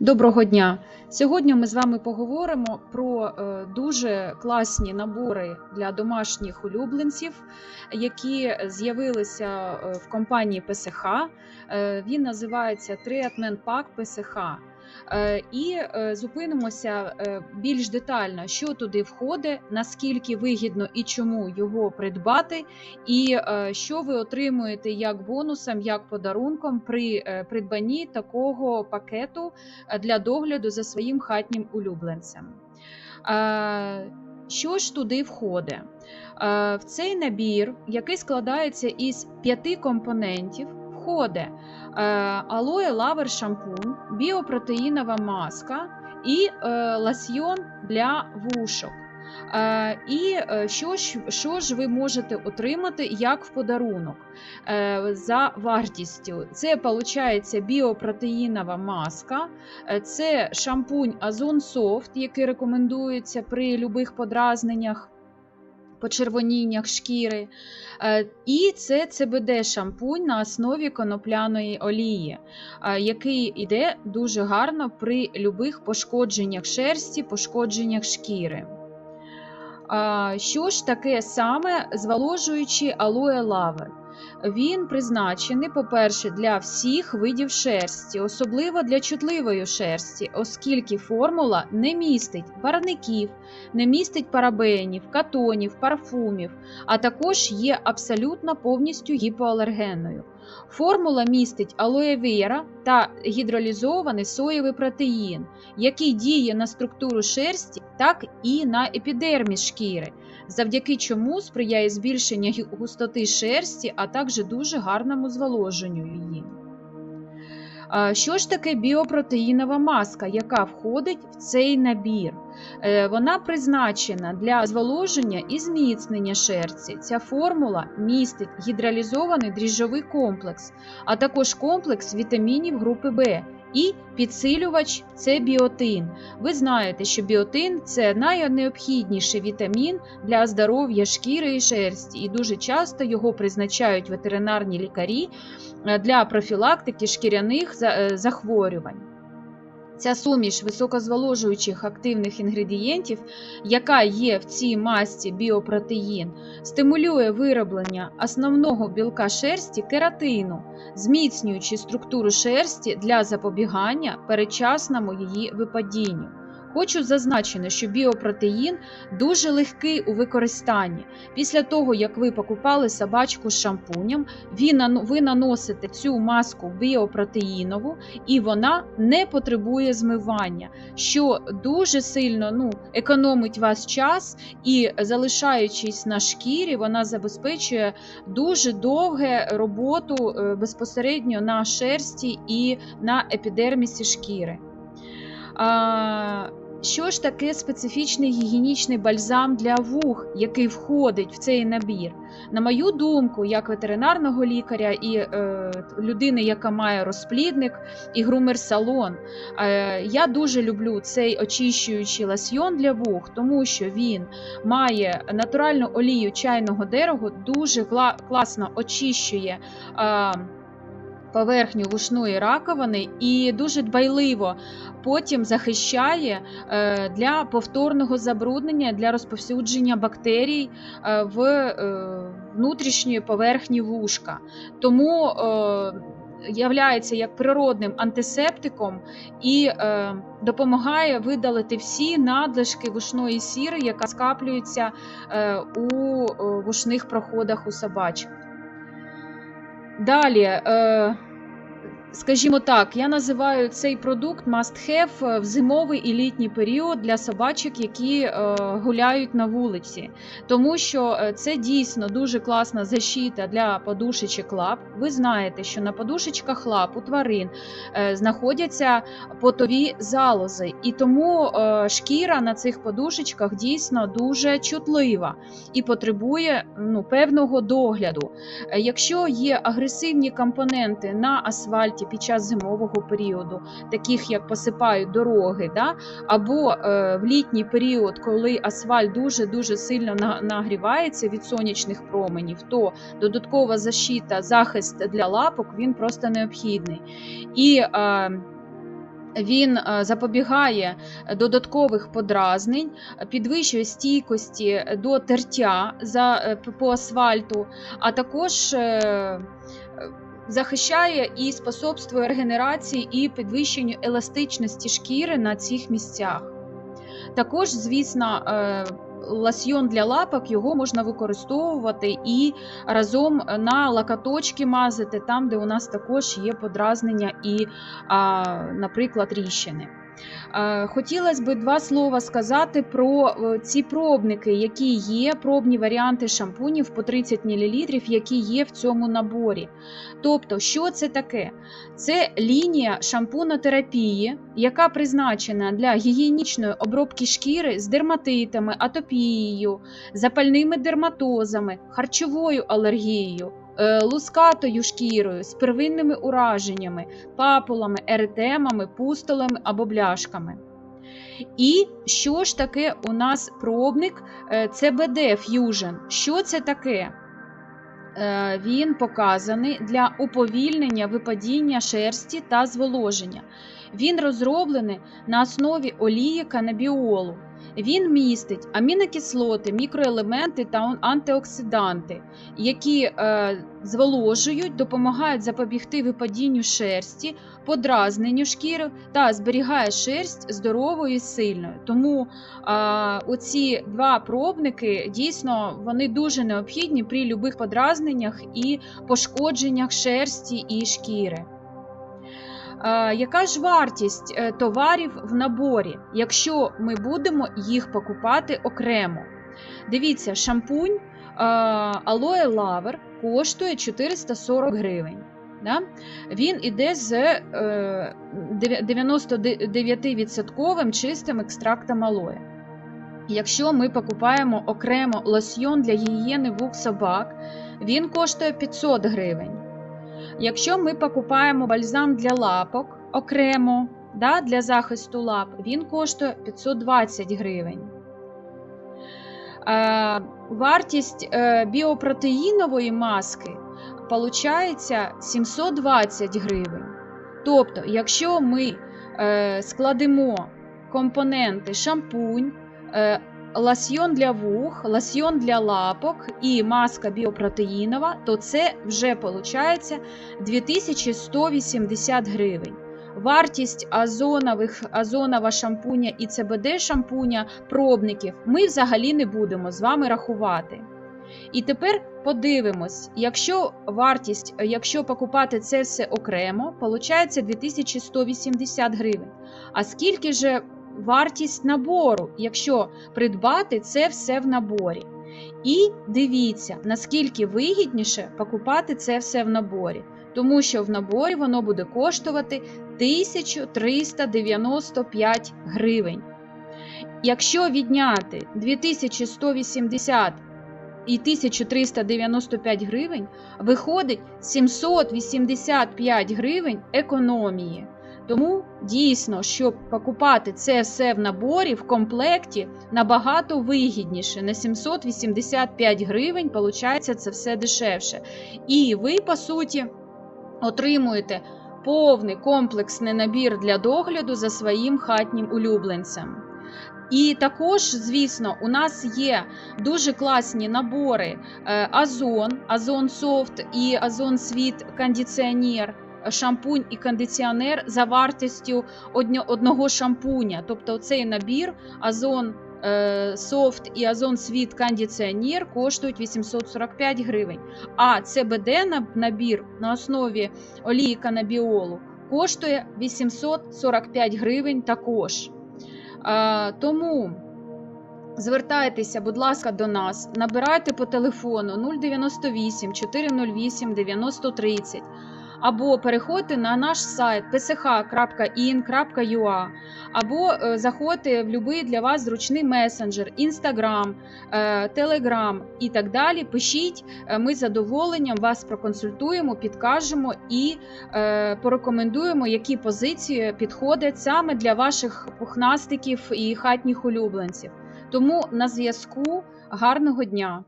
Доброго дня! Сьогодні ми з вами поговоримо про е, дуже класні набори для домашніх улюбленців, які з'явилися е, в компанії ПСХ. Е, Він називається Treatment Pack ПСХ. Е, І е, зупинимося е, більш детально, що туди входить, наскільки вигідно і чому його придбати, і що ви отримуєте як бонусом, як подарунком при придбанні такого пакету для догляду за своїм хатнім улюбленцем. Що ж туди входить? В цей набір, який складається із п'яти компонентів, входить е, алоє лавер шампунь, біопротеїнова маска і е, лосьйон для вушок. Е, І що ж, що ж ви можете отримати як в подарунок за вартістю? Це виходить біопротеїнова маска, це шампунь Озон Soft, який рекомендується при любих подразненнях. Почервоніннях шкіри, Е, і це CBD шампунь на основі конопляної олії, е, який йде дуже гарно при любих пошкодженнях шерсті, пошкодженнях шкіри. Що ж таке саме зволожуючий алоє лавер? Він призначений, по-перше, для всіх видів шерсті, особливо для чутливої шерсті, оскільки формула не містить барників, не містить парабенів, катонів, парфумів, а також є абсолютно повністю гіпоалергенною. Формула містить алоє-вера та гідролізований соєвий протеїн, який діє на структуру шерсті, так і на епідерміс шкіри, завдяки чому сприяє збільшенню густоти шерсті, а також дуже гарному зволоженню її. Що ж таке біопротеїнова маска, яка входить в цей набір? Е, Вона призначена для зволоження і зміцнення шерсті. Ця формула містить гідралізований дріжджовий комплекс, а також комплекс вітамінів групи В і підсилювач це біотин. Ви знаєте, що біотин це найнеобхідніший вітамін для здоров'я шкіри і шерсті, і дуже часто його призначають ветеринарні лікарі е, для профілактики шкіряних е, захворювань. Ця суміш високозволожуючих активних інгредієнтів, яка є в цій масці біопротеїн, стимулює вироблення основного білка шерсті кератину, зміцнюючи структуру шерсті для запобігання перечасному її випадінню. Хочу зазначити, що біопротеїн дуже легкий у використанні. Після того, як ви покупали собачку з шампунем, ви наносите цю маску біопротеїнову, і вона не потребує змивання, що дуже сильно ну, економить вас час і залишаючись на шкірі, вона забезпечує дуже довге роботу е, безпосередньо на шерсті і на епідермісі шкіри. Що ж таке специфічний гігієнічний бальзам для вух, який входить в цей набір? На мою думку, як ветеринарного лікаря і е, людини, яка має розплідник і грумер-салон, е, я дуже люблю цей очищуючий лосьйон для вух, тому що він має натуральну олію чайного дерева, дуже кла- класно очищує. Е, Поверхню вушної раковини і дуже дбайливо потім захищає е, для повторного забруднення, для розповсюдження бактерій е, в е, внутрішньої поверхні вушка. Тому являється як природним антисептиком і е, допомагає видалити всі надлишки вушної сіри, яка скаплюється е, у вушних проходах у собачок. Далі, е, скажімо так, я називаю цей продукт must have в зимовий і літній період для собачок, які е, гуляють на вулиці, тому що е, це дійсно дуже класна защита для подушечок лап. Ви знаєте, що на подушечках лап у тварин е, знаходяться потові залози, і тому е, шкіра на цих подушечках дійсно дуже чутлива і потребує ну, певного догляду. Е, Якщо є агресивні компоненти на асфальті під час зимового періоду, таких як посипають дороги, да? або е, в літній період, коли асфальт дуже дуже сильно на- нагрівається від сонячних променів, то додаткова защита, захист для лапок він просто необхідний. І е, Він е, запобігає додаткових подразнень, підвищує стійкості до тертя е, по асфальту, а також е, захищає і способствує регенерації і підвищенню еластичності шкіри на цих місцях. Також, звісно, ласьйон для лапок його можна використовувати і разом на лакаточки мазати, там, де у нас також є подразнення і, наприклад, тріщини. Е, Хотілося б два слова сказати про е, ці пробники, які є, пробні варіанти шампунів по 30 мл, які є в цьому наборі. Тобто, що це таке? Це лінія шампунотерапії, яка призначена для гігієнічної обробки шкіри з дерматитами, атопією, запальними дерматозами, харчовою алергією, лускатою шкірою, з первинними ураженнями, папулами, еретемами, пустолами або бляшками. І що ж таке у нас пробник е, CBD Fusion? Що це таке? Е, Він показаний для уповільнення випадіння шерсті та зволоження. Він розроблений на основі олії канабіолу. Він містить амінокислоти, мікроелементи та антиоксиданти, які е, зволожують, допомагають запобігти випадінню шерсті, подразненню шкіри та зберігає шерсть здоровою і сильною. Тому оці два пробники дійсно вони дуже необхідні при любих подразненнях і пошкодженнях шерсті і шкіри. Яка ж вартість е, товарів в наборі, якщо ми будемо їх покупати окремо? Дивіться, шампунь Aloe Lover коштує 440 гривень. Да? Він іде з е, 99% чистим екстрактом алоє. Якщо ми покупаємо окремо лосьйон для гігієни вух собак, він коштує 500 гривень. Якщо ми покупаємо бальзам для лапок окремо да, для захисту лап, він коштує 520 гривень. Е, вартість е, біопротеїнової маски получається 720 гривень. Тобто, якщо ми е, складемо компоненти шампунь, лосьйон для вух, лосьйон для лапок і маска біопротеїнова, то це вже виходить 2180 гривень. Вартість озонових, озонова шампуня і ЦБД шампуня пробників ми взагалі не будемо з вами рахувати. І тепер подивимось, якщо вартість, якщо покупати це все окремо, виходить 2180 гривень. А скільки же вартість набору, якщо придбати це все в наборі? І дивіться, наскільки вигідніше покупати це все в наборі, тому що в наборі воно буде коштувати 1395 гривень. Якщо відняти 2180 і 1395 гривень, виходить 785 гривень економії. Тому дійсно, щоб покупати це все в наборі, в комплекті, набагато вигідніше. На 785 гривень, виходить, це все дешевше. І ви, по суті, отримуєте повний комплексний набір для догляду за своїм хатнім улюбленцем. І також, звісно, у нас є дуже класні набори Озон, Озон Софт і Озон Світ кондиціонер, шампунь і кондиціонер за вартістю одного шампуня. Тобто цей набір Озон Софт і Озон Світ кондиціонер коштують 845 гривень. А ЦБД набір на основі олії канабіолу коштує 845 гривень також. Тому звертайтеся, будь ласка, до нас, набирайте по телефону 098 408 9030 або переходьте на наш сайт psh.in.ua, або заходьте в будь-який для вас зручний месенджер, Instagram, Telegram і так далі. Пишіть, ми з задоволенням вас проконсультуємо, підкажемо і порекомендуємо, які позиції підходять саме для ваших пухнастиків і хатніх улюбленців. Тому на зв'язку гарного дня!